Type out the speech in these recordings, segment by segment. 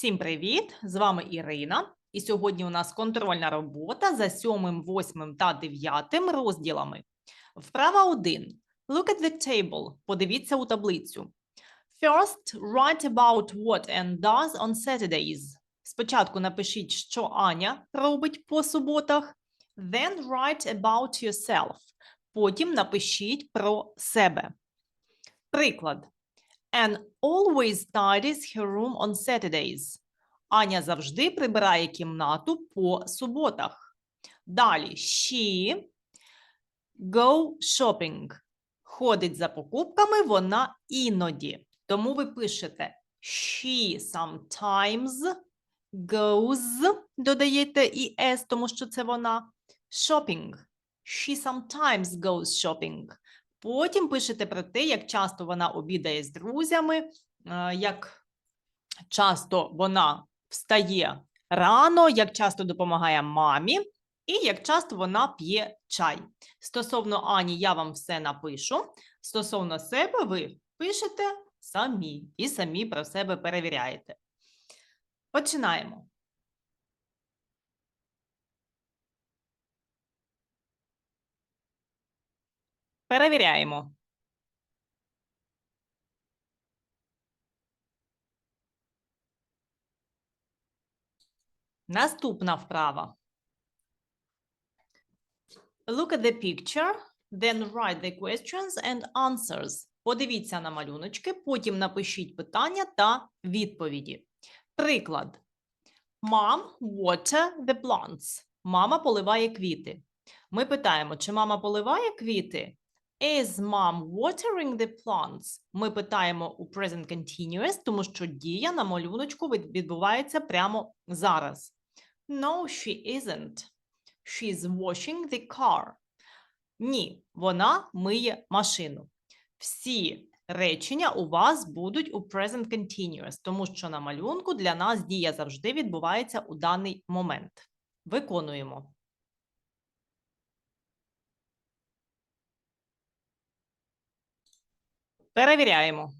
Всім привіт! З вами Ірина. І сьогодні у нас контрольна робота за 7, 8 та 9 розділами. Вправа 1. Look at the table. Подивіться у таблицю. First, write about what Anne does on Saturdays. Спочатку напишіть, що Аня робить по суботах. Then write about yourself. Потім напишіть про себе. Приклад. Anne always tidies her room on Saturdays. Аня завжди прибирає кімнату по суботах. Далі she go shopping. Ходить за покупками вона іноді. Тому ви пишете she sometimes goes, додаєте і s, тому що це вона. Shopping. She sometimes goes shopping. Потім пишете про те, як часто вона обідає з друзями, е, як часто вона встає рано, як часто допомагає мамі, і як часто вона п'є чай. Стосовно Ані, я вам все напишу. Стосовно себе, ви пишете самі і самі про себе перевіряєте. Починаємо. Перевіряємо. Наступна вправа. Look at the picture, then write the questions and answers. Подивіться на малюночки, потім напишіть питання та відповіді. Приклад. Mom water the plants. Мама поливає квіти. Ми питаємо, чи мама поливає квіти? Is mom watering the plants? Ми питаємо у present continuous, тому що дія на малюночку відбувається прямо зараз. No, she isn't. She's washing the car. Ні, вона миє машину. Всі речення у вас будуть у present continuous, тому що на малюнку для нас дія завжди відбувається у даний момент. Виконуємо. Перевіряємо.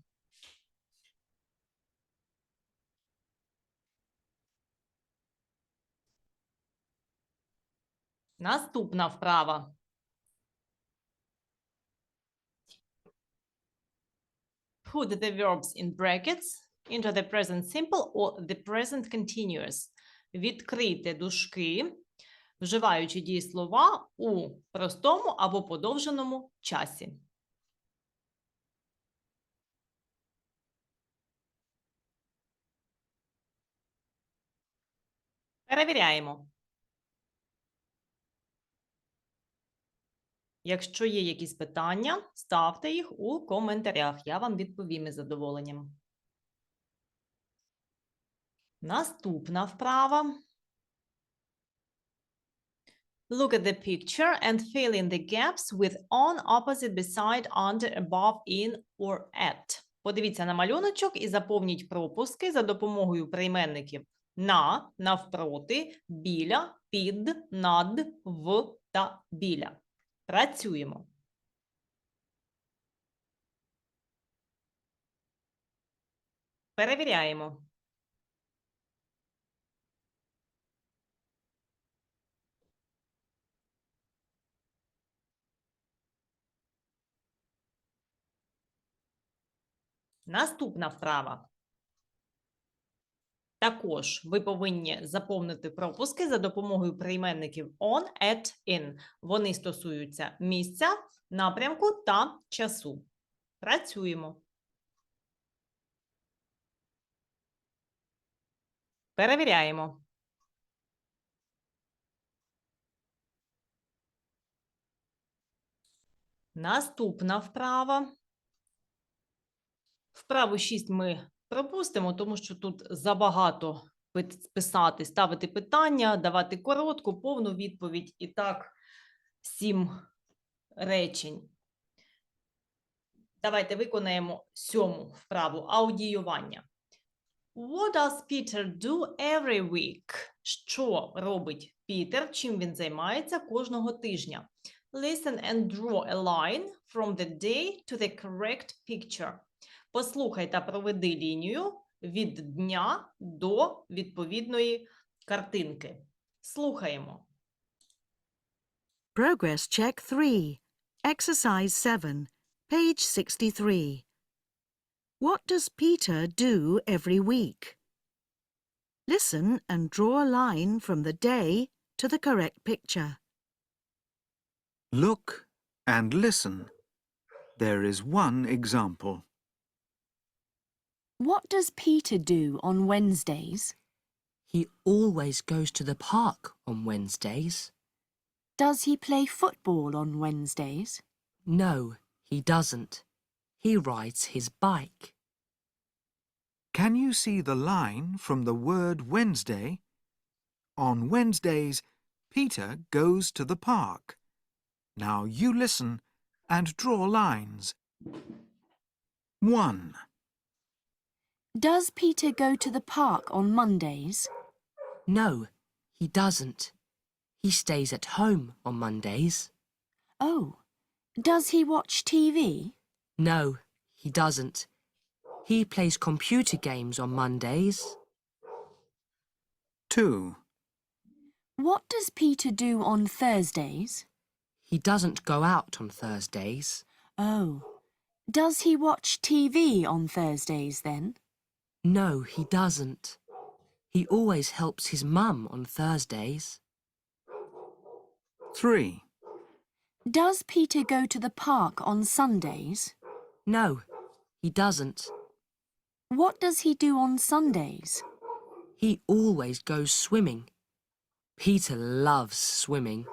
Наступна вправа. Put the verbs in brackets into the present simple or the present continuous. Відкрийте дужки, вживаючи дієслова у простому або подовженому часі. Перевіряємо. Якщо є якісь питання, ставте їх у коментарях. Я вам відповім із задоволенням. Наступна вправа. Look at the picture and fill in the gaps with on, opposite, beside, under, above, in or at. Подивіться на малюночок і заповніть пропуски за допомогою прийменників на, навпроти, біля, під, над, в та біля. Працюємо. Перевіряємо. Наступна вправа. Також ви повинні заповнити пропуски за допомогою прийменників on, at, in. Вони стосуються місця, напрямку та часу. Працюємо. Перевіряємо. Наступна вправа. Вправу 6 ми пропустимо, тому що тут забагато писати, ставити питання, давати коротку, повну відповідь і так сім речень. Давайте виконаємо сьому вправу аудіювання. What does Peter do every week? Що робить Пітер? Чим він займається кожного тижня? Listen and draw a line from the day to the correct picture. Послухай та проведи лінію від дня до відповідної картинки. Слухаємо. Progress check 3. Exercise 7. Page 63. What does Peter do every week? Listen and draw a line from the day to the correct picture. Look and listen. There is one example. What does Peter do on Wednesdays? He always goes to the park on Wednesdays. Does he play football on Wednesdays? No, he doesn't. He rides his bike. Can you see the line from the word Wednesday? On Wednesdays, Peter goes to the park. Now you listen and draw lines. 1, Does Peter go to the park on Mondays? No, he doesn't. He stays at home on Mondays. Oh. Does he watch TV? No, he doesn't. He plays computer games on Mondays. 2, What does Peter do on Thursdays? He doesn't go out on Thursdays. Oh. Does he watch TV on Thursdays then? No, he doesn't. He always helps his mum on Thursdays. 3, Does Peter go to the park on Sundays? No, he doesn't. What does he do on Sundays? He always goes swimming. Peter loves swimming.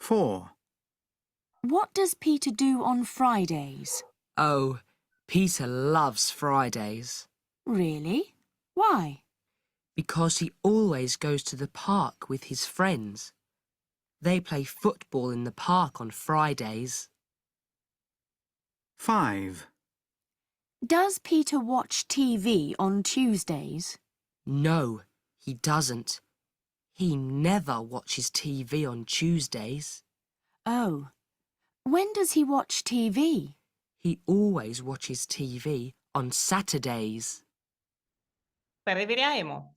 4, What does Peter do on Fridays? Oh, Peter loves Fridays Really? Why? because he always goes to the park with his friends. They play football in the park on Fridays. 5, Does Peter watch TV on Tuesdays? No, he doesn't. He never watches TV on Tuesdays. Oh. When does he watch TV? He always watches TV on Saturdays. Перевіряємо.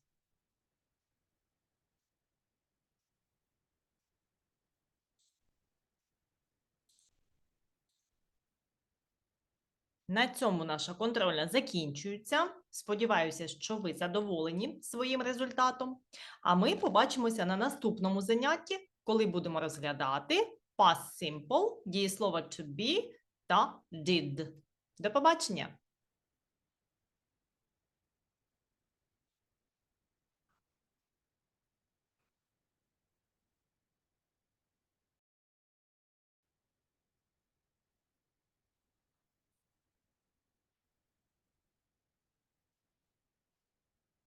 На цьому наша контрольна закінчується. Сподіваюся, що ви задоволені своїм результатом. А ми побачимося на наступному занятті, коли будемо розглядати past simple, дієслова to be та did. До побачення!